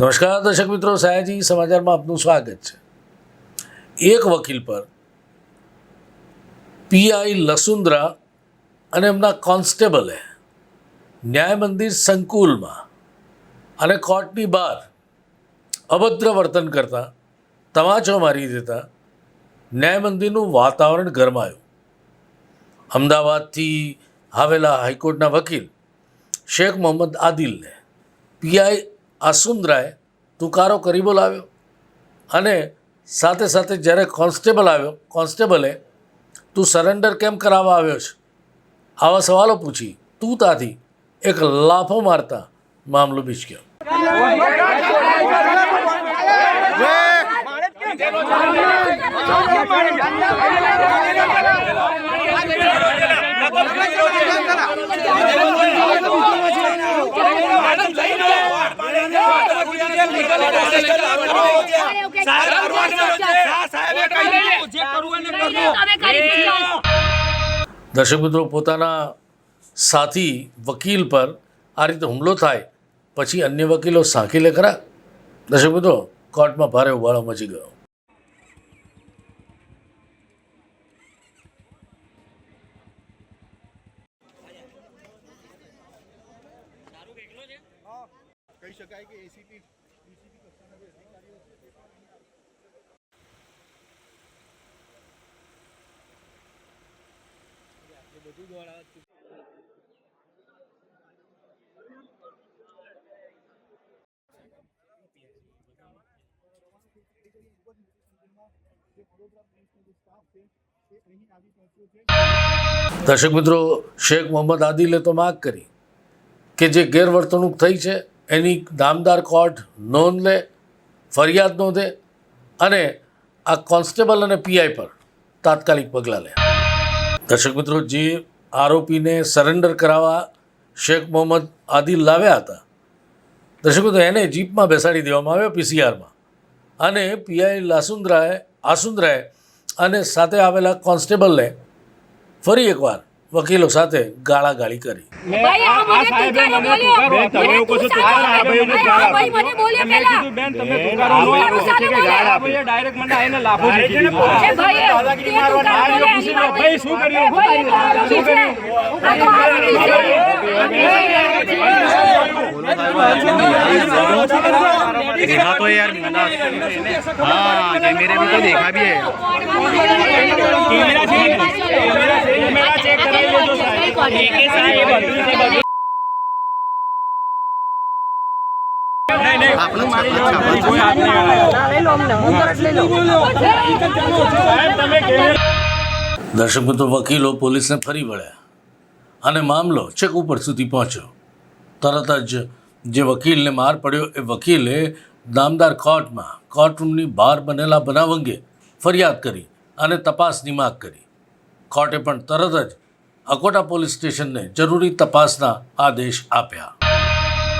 નમસ્કાર, દર્શક મિત્રો. સયાજી સમાચારમાં આપનું સ્વાગત છે. એક વકીલ પર પીઆઈ લસુંદ્રા અને એમના કોન્સ્ટેબલે ન્યાય મંદિર સંકુલમાં અને કોર્ટની બહાર અભદ્ર વર્તન કરતા, તમાચો મારી દેતા ન્યાય મંદિરનું વાતાવરણ ગરમાયું. અમદાવાદથી આવેલા હાઈકોર્ટના વકીલ શેખ મોહમ્મદ આદિલને પીઆઈ આસુંદરાએ તુકારો કરી બોલાવ્યો અને સાથે સાથે જ્યારે કોન્સ્ટેબલ આવ્યો, કોન્સ્ટેબલે, તું સરેન્ડર કેમ કરાવવા આવ્યો છે? આવા સવાલો પૂછી તું તાથી એક લાફો મારતા મામલો બીચક્યો દર્શક મિત્રો પોતાના સાથી વકીલ પર આ રીતે હુમલો થાય પછી અન્ય વકીલો સાંકી લે ખરા દર્શક મિત્રો કોર્ટમાં ભારે ઉબાળો મચી ગયો કહી શકાય કે એસીપી ડીસીપી કક્ષાના જે અધિકારીઓ દર્શક મિત્રો, શેખ મોહમ્મદ આદિલે તો માગ કરી કે જે ગેરવર્તણૂક થઈ છે એની દામદાર કોર્ટ નોંધ લે, ફરિયાદ નોંધે અને આ કોન્સ્ટેબલ અને પીઆઈ પર તાત્કાલિક પગલાં લે. દર્શક મિત્રો, જે આરોપીને સરેન્ડર કરાવવા શેખ મોહમ્મદ આદિલ લાવ્યા હતા, દર્શક મિત્રો, એને જીપમાં બેસાડી દેવામાં આવ્યો પીસીઆરમાં. અને પીઆઈ લાસુંદ્રાએ, આસુંદ્રાએ અને સાથે આવેલા કોન્સ્ટેબલને ફરી એકવાર વકીલો સાથે ગાળાગાળી કરી. શું કર્યું? એ ભાઈ આ આરોપી છે. આ તો આરોપી છે. देखा तो यार हाँ कैमरे में तो देखा भी है કેમેરા ચેક કરાવી લેજો સાહેબ. એકે સાહેબ, બધું છે, બધું. નહીં, નહીં. કોઈ હાથ નહીં અડાડ્યો. સાહેબ, તમે કેમેરા દર્શક મિત્રો વકીલો પોલીસને ફરી વળ્યા અને મામલો છેક ઉપર સુધી પહોંચ્યો તરત જ જે વકીલને માર પડ્યો, એ વકીલે નામદાર કોર્ટમાં, કોર્ટરૂમની બહાર બનેલા બનાવ અંગે ફરિયાદ કરી અને તપાસની માગ કરી. કોર્ટે પણ તરત જ અકોટા પોલીસ સ્ટેશનને જરૂરી તપાસના આદેશ આપ્યા.